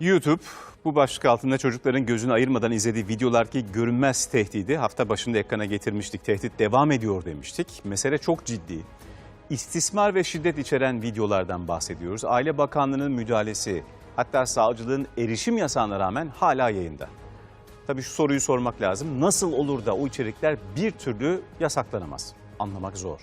YouTube bu başlık altında çocukların gözünü ayırmadan izlediği videolardaki görünmez tehdidi hafta başında ekrana getirmiştik. Tehdit devam ediyor demiştik. Mesele çok ciddi. İstismar ve şiddet içeren videolardan bahsediyoruz. Aile Bakanlığı'nın müdahalesi hatta savcılığın erişim yasağına rağmen hala yayında. Tabii şu soruyu sormak lazım. Nasıl olur da o içerikler bir türlü yasaklanamaz? Anlamak zor.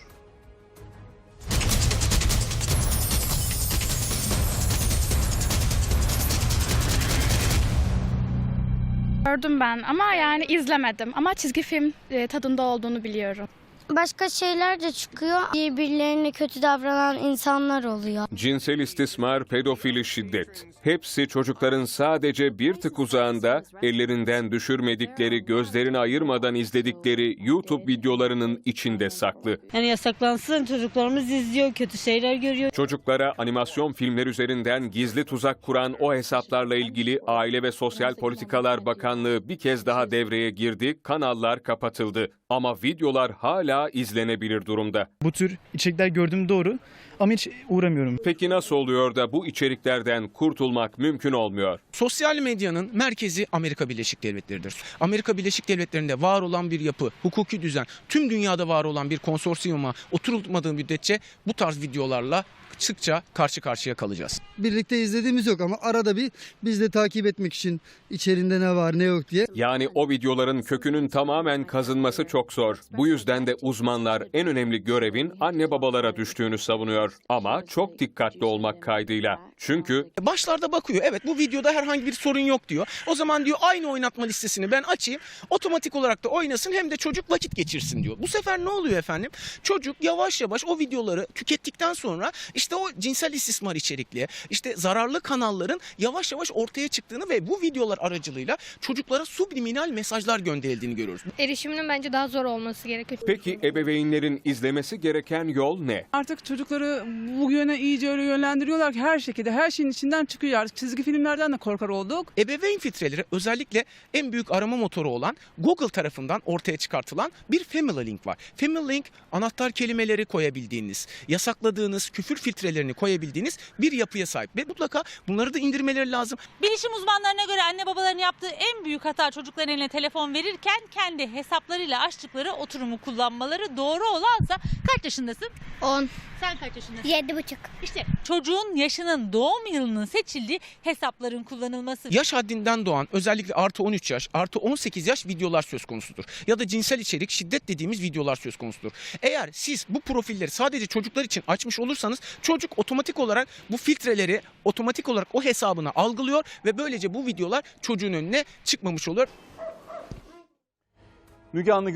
Gördüm ben ama yani izlemedim. Ama çizgi film e, tadında olduğunu biliyorum. Başka şeyler de çıkıyor. Birbirlerine kötü davranan insanlar oluyor. Cinsel istismar, pedofili, şiddet. Hepsi çocukların sadece bir tık uzağında ellerinden düşürmedikleri, gözlerini ayırmadan izledikleri YouTube videolarının içinde saklı. Yani yasaklansın çocuklarımız izliyor kötü şeyler görüyor. Çocuklara animasyon filmler üzerinden gizli tuzak kuran o hesaplarla ilgili Aile ve Sosyal Politikalar Bakanlığı bir kez daha devreye girdi, kanallar kapatıldı. Ama videolar hala izlenebilir durumda. Bu tür içerikler gördüğüm doğru ama hiç uğramıyorum. Peki nasıl oluyor da bu içeriklerden kurtulmak mümkün olmuyor? Sosyal medyanın merkezi Amerika Birleşik Devletleri'dir. Amerika Birleşik Devletleri'nde var olan bir yapı, hukuki düzen, tüm dünyada var olan bir konsorsiyuma oturulmadığı müddetçe bu tarz videolarla sıkça karşı karşıya kalacağız. birlikte izlediğimiz yok ama arada bir biz de takip etmek için içerinde ne var ne yok diye Yani o videoların kökünün tamamen kazınması çok zor. Bu yüzden de uzmanlar en önemli görevin anne babalara düştüğünü savunuyor. Ama çok dikkatli olmak kaydıyla. Çünkü Başlarda bakıyor evet bu videoda herhangi bir sorun yok diyor. O zaman diyor aynı oynatma listesini ben açayım otomatik olarak da oynasın hem de çocuk vakit geçirsin diyor. Bu sefer ne oluyor efendim? Çocuk yavaş yavaş o videoları tükettikten sonra işte o cinsel istismar içerikli işte zararlı kanalların yavaş yavaş ortaya çıktığını ve bu videolar aracılığıyla çocuklara subliminal mesajlar gönderildiğini görüyoruz. Erişiminin bence daha zor olması gerekiyor. peki ebeveynlerin izlemesi gereken yol ne? Artık çocukları bu yöne iyice öyle yönlendiriyorlar ki her şekilde her şeyin içinden çıkıyor. Artık çizgi filmlerden de korkar olduk. Ebeveyn filtreleri özellikle en büyük arama motoru olan Google tarafından ortaya çıkartılan bir Family Link var. Family Link anahtar kelimeleri koyabildiğiniz, yasakladığınız, küfür filtrelerini koyabildiğiniz bir yapıya sahip. Ve mutlaka bunları da indirmeleri lazım. Bilişim uzmanlarına göre anne babaların yaptığı en büyük hata çocukların eline telefon verirken kendi hesaplarıyla açtıkları oturumu kullanmaları doğru olansa kaç yaşındasın? 10, Sen kaç yaşındasın? 7,5. İşte çocuğun yaşının doğum yılının seçildiği hesapların kullanılması. Yaş haddinden doğan özellikle artı 13 yaş, artı 18 yaş videolar söz konusudur. Ya da cinsel içerik, şiddet dediğimiz videolar söz konusudur. Eğer siz bu profilleri sadece çocuklar için açmış olursanız çocuk otomatik olarak bu filtreleri otomatik olarak o hesabına algılıyor ve böylece bu videolar çocuğun önüne çıkmamış oluyor. Müge Anlı